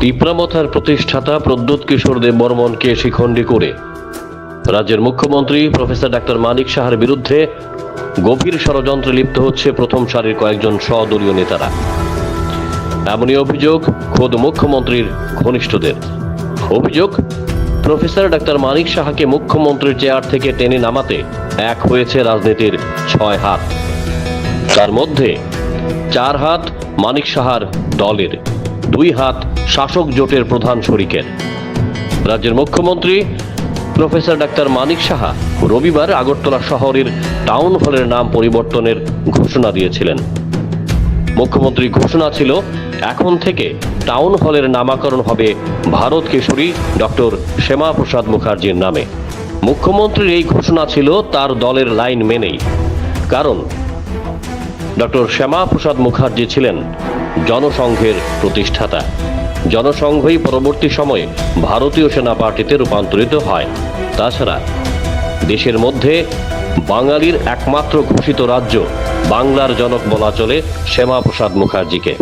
তিপ্রামথার প্রতিষ্ঠাতা প্রদ্যুৎ কিশোর দেব বর্মনকে শিখণ্ডী করে। রাজ্যের মুখ্যমন্ত্রী প্রফেসর ডাক্তার মানিক সাহার বিরুদ্ধে গভীর ষড়যন্ত্রে লিপ্ত হচ্ছে প্রথম সারির কয়েকজন স্বদলীয় নেতারা। এমনই অভিযোগ খোদ মুখ্যমন্ত্রীর ঘনিষ্ঠদের। অভিযোগ, প্রফেসর ডাক্তার মানিক সাহাকে মুখ্যমন্ত্রীর চেয়ার থেকে টেনে নামাতে এক হয়েছে রাজনীতির ছয় হাত। তার মধ্যে চার হাত মানিক সাহার দলের। দুই হাত শাসক জোটের প্রধান শরিকের। রাজ্যের মুখ্যমন্ত্রী প্রফেসর ডাক্তার মানিক সাহা রবিবার আগরতলা শহরের টাউন হলের নাম পরিবর্তনের ঘোষণা দিয়েছিলেন। মুখ্যমন্ত্রী ঘোষণা ছিল, এখন থেকে টাউন হলের নামাকরণ হবে ভারত কেশরী ডক্টর শ্যামা প্রসাদ মুখার্জির নামে। মুখ্যমন্ত্রীর এই ঘোষণা ছিল তার দলের লাইন মেনেই। কারণ, ডক্টর শ্যামা প্রসাদ মুখার্জি ছিলেন জনসংঘের প্রতিষ্ঠাতা। জনসংঘই পরবর্তী সময়ে ভারতীয় সেনা পার্টিতে রূপান্তরিত হয়। তাছাড়া দেশের মধ্যে বাঙালির একমাত্র ঘোষিত রাজ্য বাংলার জনক বলা চলে শ্যামাপ্রসাদ মুখার্জিকে।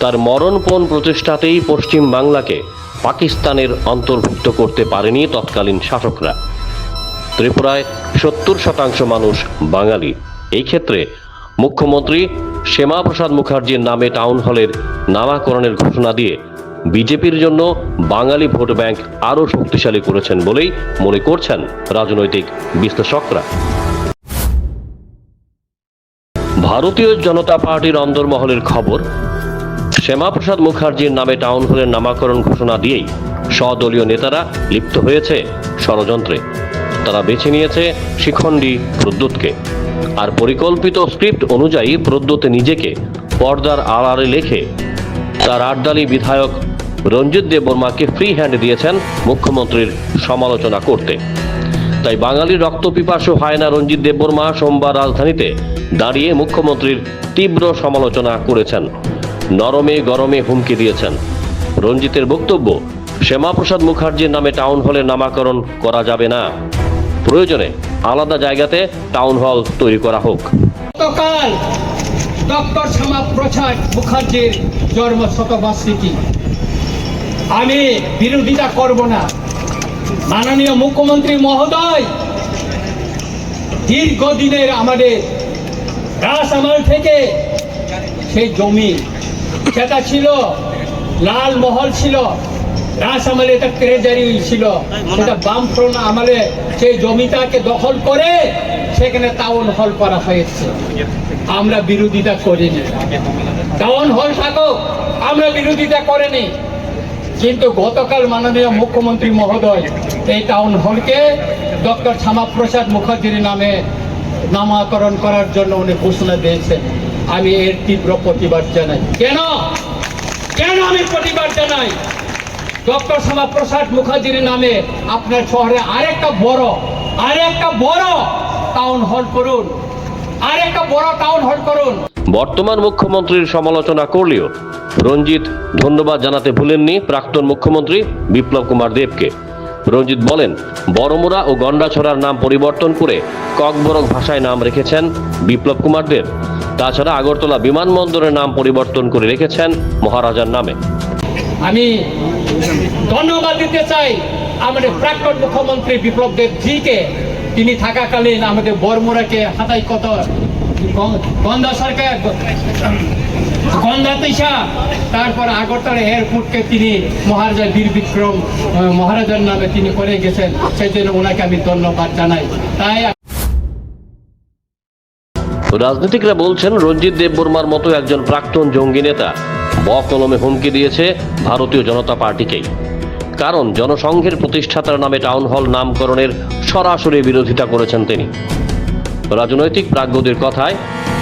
তার মরণপণ প্রচেষ্টাতেই পশ্চিম বাংলাকে পাকিস্তানের অন্তর্ভুক্ত করতে পারেনি তৎকালীন শাসকরা। ত্রিপুরায় সত্তর শতাংশ মানুষ বাঙালি। এই ক্ষেত্রে মুখ্যমন্ত্রী শ্যামাপ্রসাদ মুখার্জির নামে টাউন হলের নামাকরণের ঘোষণা দিয়ে বিজেপির জন্য বাঙালি ভোট ব্যাংক আরও শক্তিশালী করেছেন বলেই মনে করছেন রাজনৈতিক বিশ্লেষকরা। ভারতীয় জনতা পার্টির অন্দরমহলের খবর, শ্যামাপ্রসাদ মুখার্জির নামে টাউন হলের নামাকরণ ঘোষণা দিয়েই স্বদলীয় নেতারা লিপ্ত হয়েছে ষড়যন্ত্রে। তারা বেছে নিয়েছে শিখণ্ডী প্রদ্যুৎকে। আর পরিকল্পিত স্ক্রিপ্ট অনুযায়ী প্রদ্যুৎ নিজেকে পর্দার আড়ালে লেখে। তার আটদালি বিধায়ক রঞ্জিত দেব বর্মাকে ফ্রি হ্যান্ড দিয়েছেন মুখ্যমন্ত্রীর সমালোচনা করতে। তাই বাঙালির রক্তপিপাসু হায়না রঞ্জিত দেববর্মা সোমবার রাজধানীতে দাঁড়িয়ে মুখ্যমন্ত্রীর তীব্র সমালোচনা করেছেন। নরমে গরমে হুমকি দিয়েছেন। রঞ্জিতের বক্তব্য, শ্যামাপ্রসাদ মুখার্জির নামে টাউন হলে নামাকরণ করা যাবে না। প্রয়োজনে আলাদা জায়গাতে টাউন হল তৈরি করা হোক। গতকাল ডক্টর শ্যামা প্রসাদ মুখার্জির জন্ম শতবার্ষিকী আমি বিরোধিতা করব না। মাননীয় মুখ্যমন্ত্রী মহোদয়, দীর্ঘদিনের আমাদের রাস আমল থেকে সেই জমি সেটা ছিল লাল মহল ছিল রাস আমলে এটা ট্রেজারি ছিল। সেটা বামফ্রন্ট আমলে সেই জমিটাকে দখল করে সেখানে টাউন হল করা হয়েছে। আমরা বিরোধিতা করিনি। টাউন হল থাকুক আমরা বিরোধিতা করিনি। কিন্তু গতকাল মাননীয় মুখ্যমন্ত্রী মহোদয় এই টাউন হলকে ডক্টর শ্যামাপ্রসাদ মুখার্জির নামে নামাকরণ করার জন্য উনি ঘোষণা দিয়েছেন। আমি এর তীব্র প্রতিবাদ জানাই। কেন? কেন আমি প্রতিবাদ জানাই? ডক্টর শ্যামাপ্রসাদ মুখার্জির নামে আপনার শহরে আরেকটা বড় আরেকটা বড় টাউন হল করুন। আরেকটা বড় টাউন হল করুন। বর্তমান মুখ্যমন্ত্রীর সমালোচনা করলেও রঞ্জিত ধন্যবাদ জানাতে ভুলেননি প্রাক্তন মুখ্যমন্ত্রী বিপ্লব কুমার দেবকে। রঞ্জিত বলেন, বড়মুড়া ও গন্ডাছড়ার নাম পরিবর্তন করে ককবরক ভাষায় নাম রেখেছেন বিপ্লব কুমার দেব। তাছাড়া আগরতলা বিমানবন্দরের নাম পরিবর্তন করে রেখেছেন মহারাজার নামে। আমি ধন্যবাদ দিতে চাই আমাদের প্রাক্তন মুখ্যমন্ত্রী বিপ্লব দেব জিকে। তিনি থাকাকালীন আমাদের বরমুরাকে হাতাই কত গন্ধা সরকার গন্ধা তিসা তারপর আগরতলা এয়ারপোর্টকে তিনি মহারাজা বীর বিক্রম মহারাজার নামে তিনি করে গেছেন। সেই জন্য ওনাকে আমি ধন্যবাদ জানাই। তাই রাজনীতিকরা বলছেন রঞ্জিত দেববর্মার মতো একজন প্রাক্তন জঙ্গি নেতা। বকলমে হুমকি দিয়েছে ভারতীয় জনতা পার্টিকেই। কারণ জনসংঘের প্রতিষ্ঠাতার নামে টাউন হল নামকরণের সরাসরি বিরোধিতা করেছেন তিনি। রাজনৈতিক প্রাজ্ঞদের কথায়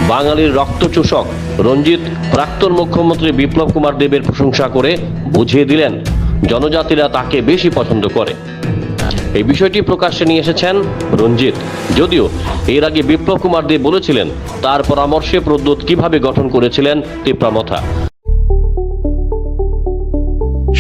বাঙালির রক্তচোষক রঞ্জিত প্রাক্তন মুখ্যমন্ত্রী বিপ্লব কুমার দেবের প্রশংসা করে বুঝিয়ে দিলেন, জনজাতিরা তাকে বেশি পছন্দ করে। এই বিষয়টি প্রকাশ্যে নিয়ে এসেছেন রঞ্জিত। যদিও এর আগে বিপ্লব কুমার দেব বলেছিলেন, তার পরামর্শে প্রদ্যুৎ কীভাবে গঠন করেছিলেন তিপ্রামথা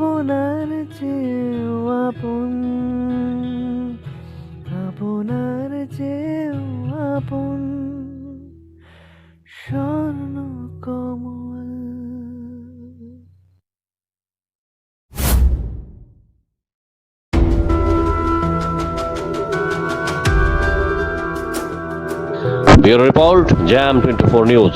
আপনার চেয়েও আপন আপনার চেয়েও আপন স্বর্ণ কমল। Report jam twenty four news